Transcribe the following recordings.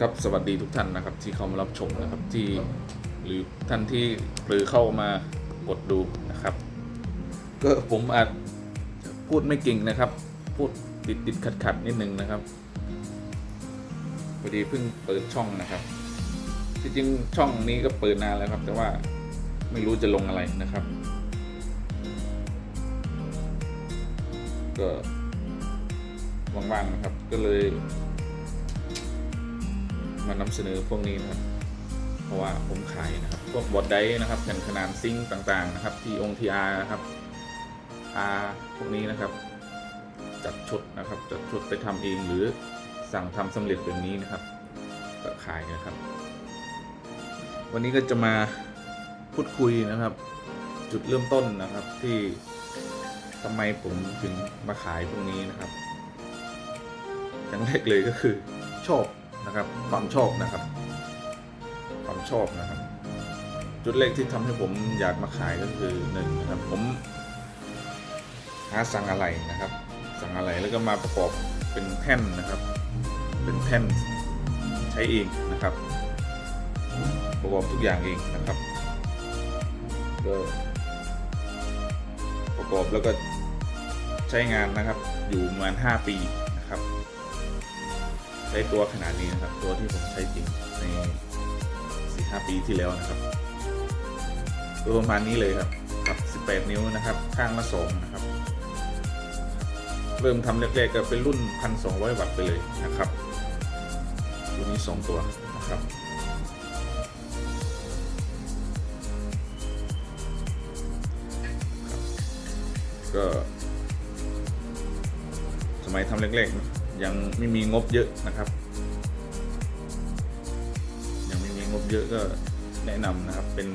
ครับสวัสดีทุกท่านนะครับที่เข้ามารับชมนะครับที่หรือท่านที่หรือเข้ามากดดูนะครับ ก็ผมอาจจะพูดไม่เก่งนะครับ พูดติดติดขัดขัดๆนิดนึงนะครับพอดีเพิ่งเปิดช่องนะครับที่จริงช่องนี้ก็เปิดนานแล้วครับ แต่ว่าไม่รู้จะลงอะไรนะครับ ก็ว่างๆนะครับก็เลย มานำเสนอพวกนี้นะครับ เพราะว่าผมขายนะครับ พวกบอดไดนะครับแผ่นขนาดซิงค์ต่างๆนะครับที่องค์ทีอาร์นะครับอาพวกนี้นะครับ จัดชุดนะครับ จัดชุดไปทำเองหรือสั่งทำสำเร็จแบบนี้นะครับก็ขายนะครับ วันนี้ก็จะมาพูดคุยนะครับ จุดเริ่มต้นนะครับที่ทำไมผมถึงมาขายพวกนี้นะครับอย่างแรกเลยก็คือชอบ นะครับ ความชอบนะครับ ความชอบนะครับ จุดแรกที่ทำให้ผมอยากมาขายก็คือหนึ่งนะครับ ผม หาสั่งอะไรนะครับ สั่งอะไรแล้วก็มาประกอบเป็นแท่นนะครับ เป็นแท่นใช้เองนะครับ ประกอบทุกอย่างเองนะครับก็ประกอบแล้วก็ใช้งานนะครับ อยู่ประมาณ 5 ปี ช้ตัวขนาดนี้นะครับ ตัวที่ผมใช้จริงในสี่ห้าปีที่แล้วนะครับตัวประมาณนี้เลยครับกับ 18 นิ้วนะครับ ข้างละสองนะครับ เริ่มทำแรกๆก็เป็นรุ่น 1,200 วัตต์ไปเลยนะครับรุ่นนี้ 2 ตัวนะครับก็สมัยทำเล็กๆ ยังไม่มีงบเยอะนะครับ ยังไม่มีงบเยอะก็แนะนำนะครับ เป็น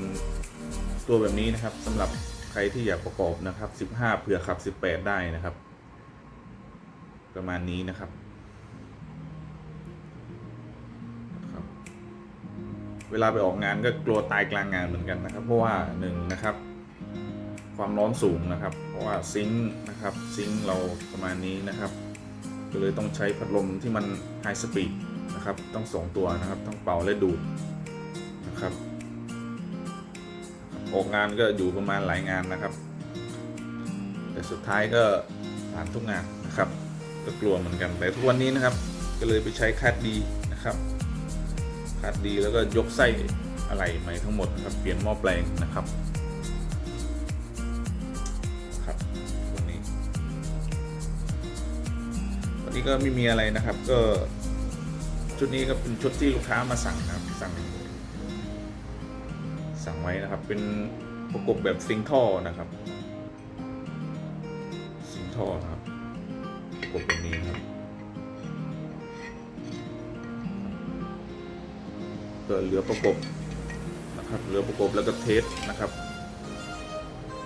ตัวแบบนี้นะครับสำหรับใครที่อยากประกอบนะครับ 15เผื่อขับ 18 ได้นะครับ ประมาณนี้นะครับครับเวลาไปออกงานก็กลัวตายกลางงานเหมือนกันนะครับ เพราะว่าหนึ่งนะครับ ความร้อนสูงนะครับ เพราะว่าซิงค์นะครับซิงค์เราประมาณนี้นะครับ ก็เลยต้องใช้พัดลมที่มันไฮสปีดนะครับต้องสองตัวนะครับต้องเป่าและดูดนะครับ ออกงานก็อยู่ประมาณหลายงานนะครับ แต่สุดท้ายก็ผ่านทุกงานนะครับ ก็กลัวเหมือนกันแต่ทุกวันนี้นะครับ ก็เลยไปใช้คาดดีนะครับคาดดีแล้วก็ยกไส้อะไรใหม่ทั้งหมดนะครับเปลี่ยนหม้อแปลงนะครับ นี้ก็ไม่มีอะไรนะครับ ก็ ชุดนี้ก็เป็นชุดที่ลูกค้ามาสั่งนะครับ สั่ง สั่งไว้นะครับ เป็นประกบแบบซิงท่อนะครับซิงท่อนะครับประกบแบบนี้ครับก็เหลือประกบนะครับเหลือประกบแล้วก็เทสนะครับ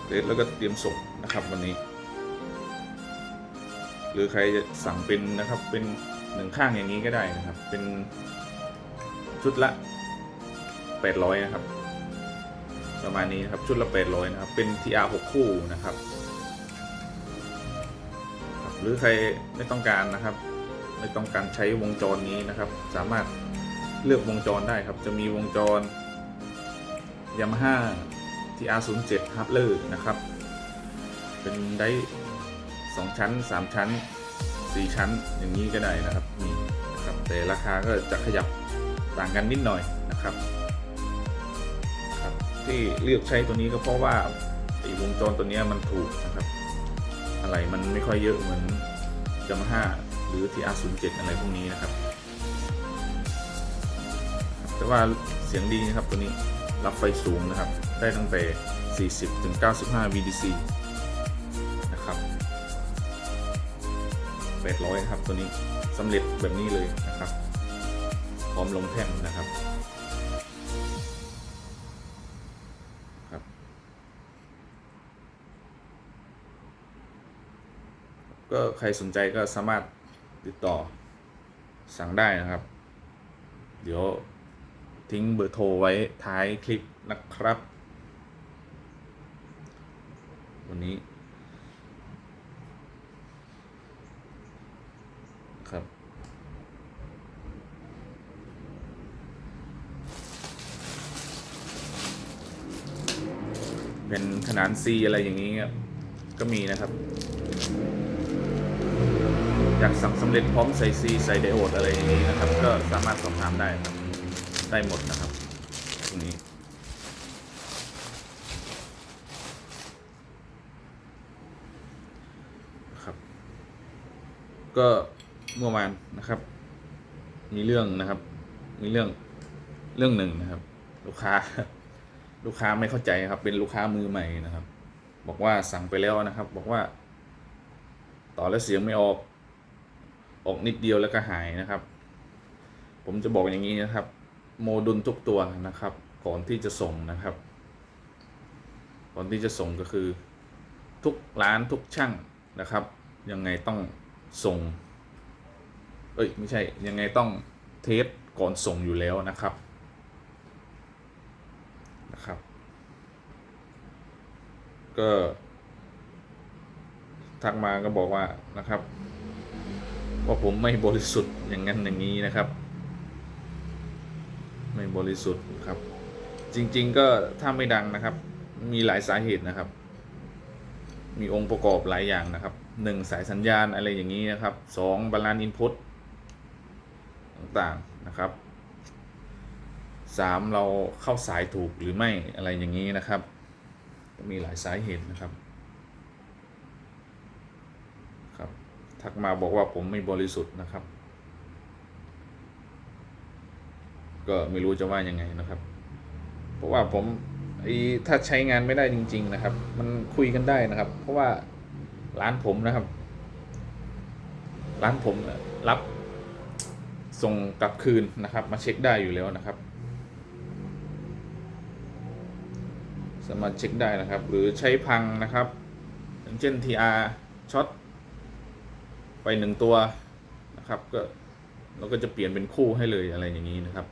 เทสแล้วก็เตรียมส่งนะครับวันนี้ หรือใครจะสั่งเป็นนะครับเป็นหนึ่งข้างอย่างนี้ก็ได้นะครับ เป็นชุดละ 800 นะครับ ประมาณนี้นะครับชุดละ 800 นะครับ เป็น TR 6 คู่นะครับหรือใครไม่ต้องการนะครับ ไม่ต้องการใช้วงจรนี้นะครับ สามารถเลือกวงจรได้ครับ จะมีวงจร Yamaha TR07 h a r l e r นะครับ เป็นได้ 2 ชั้น 3 ชั้น 4 ชั้นอย่างนี้ก็ได้นะครับนี่นะครับแต่ราคาก็จะขยับต่างกันนิดหน่อยนะครับครับที่เลือกใช้ตัวนี้ก็เพราะว่าไอ้วงจรตัวนี้มันถูกนะครับ อะไรมันไม่ค่อยเยอะเหมือน Yamaha หรือ TR07 อะไรพวกนี้นะครับ แต่ว่าเสียงดีนะครับตัวนี้รับไฟสูงนะครับ ได้ตั้งแต่ 40ถึง95 VDC 800 ครับ ตัวนี้สำเร็จแบบนี้เลยนะครับ พร้อมลงแท่นนะครับครับ ก็ใครสนใจก็สามารถติดต่อสั่งได้นะครับ เดี๋ยวทิ้งเบอร์โทรไว้ท้ายคลิปนะครับ วันนี้ ครับ ผ่นขนาน C อะไรอย่างนี้ก็มีนะครับ อยากสั่งสำเร็จพร้อมใส่ C ใส่ไดโอดอะไรอย่างนี้นะครับ ก็สามารถสอบถามได้ครับได้หมดนะครับตรงนี้ครับ ก็เมื่อวานนะครับ มีเรื่องนะครับ มีเรื่องเรื่องหนึ่งนะครับ ลูกค้า ลูกค้าไม่เข้าใจครับ เป็นลูกค้ามือใหม่นะครับ บอกว่าสั่งไปแล้วนะครับ บอกว่า ต่อแล้วเสียงไม่ออก ออกนิดเดียวแล้วก็หายนะครับ ผมจะบอกอย่างนี้นะครับ โมดูลทุกตัวนะครับ ก่อนที่จะส่งนะครับ ก่อนที่จะส่งก็คือ ทุกร้านทุกช่างนะครับ ยังไงต้องส่ง เอ้ยไม่ใช่ยังไงต้องเทสก่อนส่งอยู่แล้วนะครับ นะครับ ก็ทักมาก็บอกว่านะครับว่าผมไม่บริสุทธิ์อย่างนั้นอย่างนี้นะครับ ไม่บริสุทธิ์ครับ จริง ๆ ก็ถ้าไม่ดังนะครับ มีหลายสาเหตุนะครับ มีองค์ประกอบหลายอย่างนะครับหนึ่งสายสัญญาณอะไรอย่างนี้นะครับสองบาลานซ์อินพุตต่างๆนะครับ สามเราเข้าสายถูกหรือไม่อะไรอย่างนี้นะครับ ก็มีหลายสาเหตุนะครับครับ ทักมาบอกว่าผมไม่บริสุทธิ์นะครับ ก็ไม่รู้จะว่ายังไงนะครับ เพราะว่าผมไอ้ถ้าใช้งานไม่ได้จริง ๆนะครับ มันคุยกันได้นะครับ เพราะว่าร้านผมนะครับ ร้านผมรับส่งกลับคืนนะครับ มาเช็คได้อยู่แล้วนะครับามารถเช็คได้นะครับ หรือใช้พังนะครับ อย่างเช่น TR ช็อตไปหนึ่งตัวนะครับ ก็เราก็จะเปลี่ยนเป็นคู่ให้เลยอะไรอย่างนี้นะครับ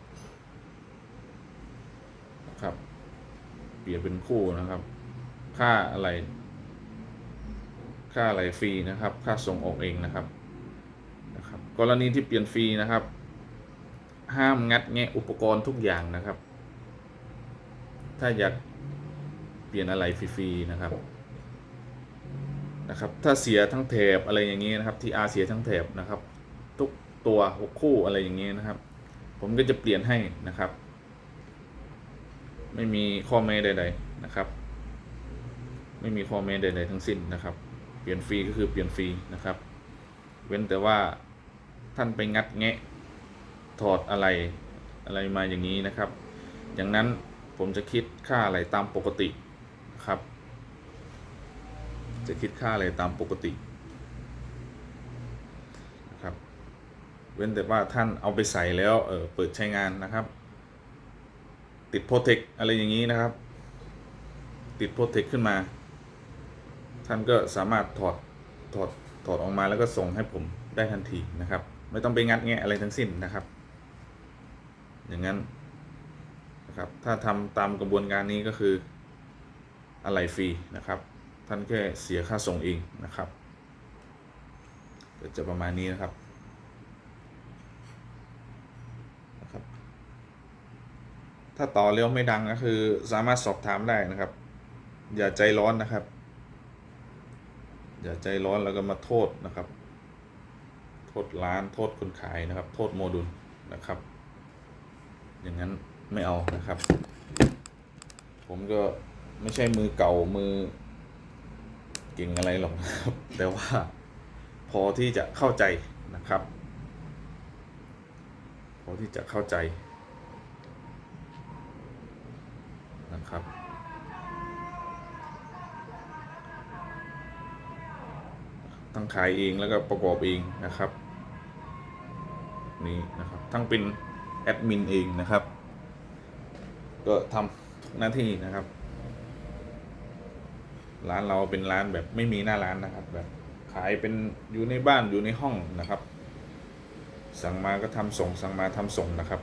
นะครับ เปลี่ยนเป็นคู่นะครับ ค่าอะไร ค่าอะไรฟรีนะครับ ค่าส่งออกเองนะครับนะครับ กรณีที่เปลี่ยนฟรีนะครับ ห้ามงัดแงะอุปกรณ์ทุกอย่างนะครับ ถ้าอยาก เปลี่ยนอะไรฟรีๆนะครับนะครับ ถ้าเสียทั้งแถบอะไรอย่างนี้นะครับที่อาเสียทั้งแถบนะครับ ทุกตัวหกคู่อะไรอย่างนี้นะครับ ผมก็จะเปลี่ยนให้นะครับ ไม่มีข้อแม้ใด ๆนะครับ ไม่มีข้อแม้ใด ๆ ทั้งสิ้นนะครับ เปลี่ยนฟรีก็คือเปลี่ยนฟรีนะครับ เว้นแต่ว่าท่านไปงัดแงะถอดอะไรอะไรมาอย่างนี้นะครับ อย่างนั้นผมจะคิดค่าอะไรตามปกติ ครับ จะคิดค่าอะไรตามปกตินะครับ เว้นแต่ว่าท่านเอาไปใส่แล้วเออเปิดใช้งานนะครับ ติดโปรเทคอะไรอย่างนี้นะครับ ติดโปรเทคขึ้นมา ท่านก็สามารถถอดถอดถอดออกมาแล้วก็ส่งให้ผมได้ทันทีนะครับ ไม่ต้องไปงัดแงะอะไรทั้งสิ้นนะครับ อย่างนั้นนะครับ ถ้าทำตามกระบวนการนี้ก็คือ อะไรฟรีนะครับ ท่านแค่เสียค่าส่งเองนะครับจะประมาณนี้นะครับนะครับ ถ้าต่อเร็วไม่ดังก็คือสามารถสอบถามได้นะครับ อย่าใจร้อนนะครับ อย่าใจร้อนแล้วก็มาโทษนะครับ โทษร้านโทษคนขายนะครับ โทษโมดูลนะครับ อย่างนั้นไม่เอานะครับ ผมก็ ไม่ใช่มือเก่ามือ เก่งอะไรหรอกนะครับ แต่ว่าพอที่จะเข้าใจนะครับ พอที่จะเข้าใจนะครับทั้งขายเองแล้วก็ประกอบเองนะครับนี่นะครับทั้งเป็นแอดมินเองนะครับ ก็ทำทุกหน้าที่นะครับ ร้านเราเป็นร้านแบบไม่มีหน้าร้านนะครับ แบบขายเป็นอยู่ในบ้านอยู่ในห้องนะครับ สั่งมาก็ทำส่ง สั่งมาทำส่งนะครับ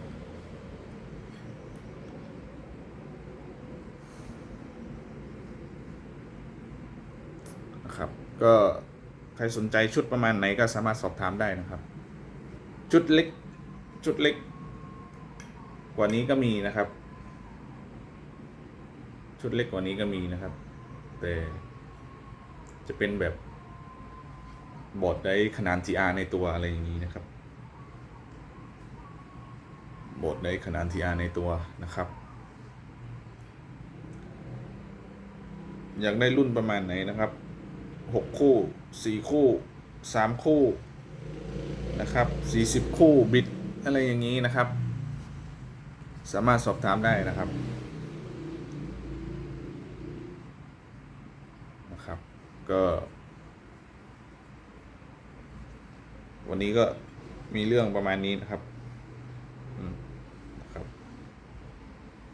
นะครับ ก็ใครสนใจชุดประมาณไหนก็สามารถสอบถามได้นะครับ ชุดเล็กชุดเล็ก กว่านี้ก็มีนะครับ ชุดเล็กกว่านี้ก็มีนะครับ แต่จะเป็นแบบบอร์ดได้ขนาด TR ในตัวอะไรอย่างนี้นะครับ บอร์ดได้ขนาด TR ในตัวนะครับ อยากได้รุ่นประมาณไหนนะครับหกคู่สี่คู่สามคู่นะครับสี่สิบคู่บิดอะไรอย่างนี้นะครับ สามารถสอบถามได้นะครับ ก็ วันนี้ก็มีเรื่องประมาณนี้นะครับนะครับ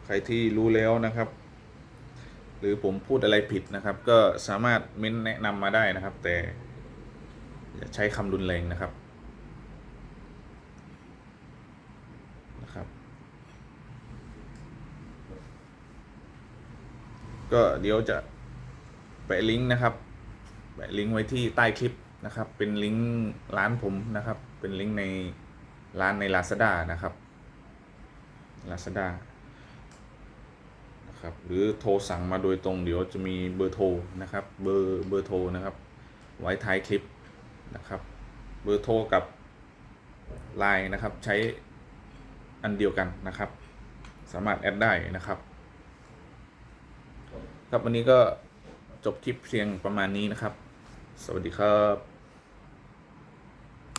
ใครที่รู้แล้วนะครับ หรือผมพูดอะไรผิดนะครับ ก็สามารถเม้นแนะนำมาได้นะครับ แต่ อย่าใช้คำรุนแรงนะครับนะครับก็เดี๋ยวจะแปะลิงก์นะครับ แปะลิงก์ไว้ที่ใต้คลิปนะครับ เป็นลิงก์ร้านผมนะครับ เป็นลิงก์ในร้านใน Lazada นะครับ Lazada นะครับ หรือโทรสั่งมาโดยตรงเดี๋ยวจะมีเบอร์โทรนะครับ เบอร์เบอร์โทรนะครับ ไว้ท้ายคลิปนะครับ เบอร์โทรกับ Line นะครับ ใช้อันเดียวกันนะครับ สามารถแอดได้นะครับ ครับวันนี้ก็จบคลิปเพียงประมาณนี้นะครับ สวัสดีครับ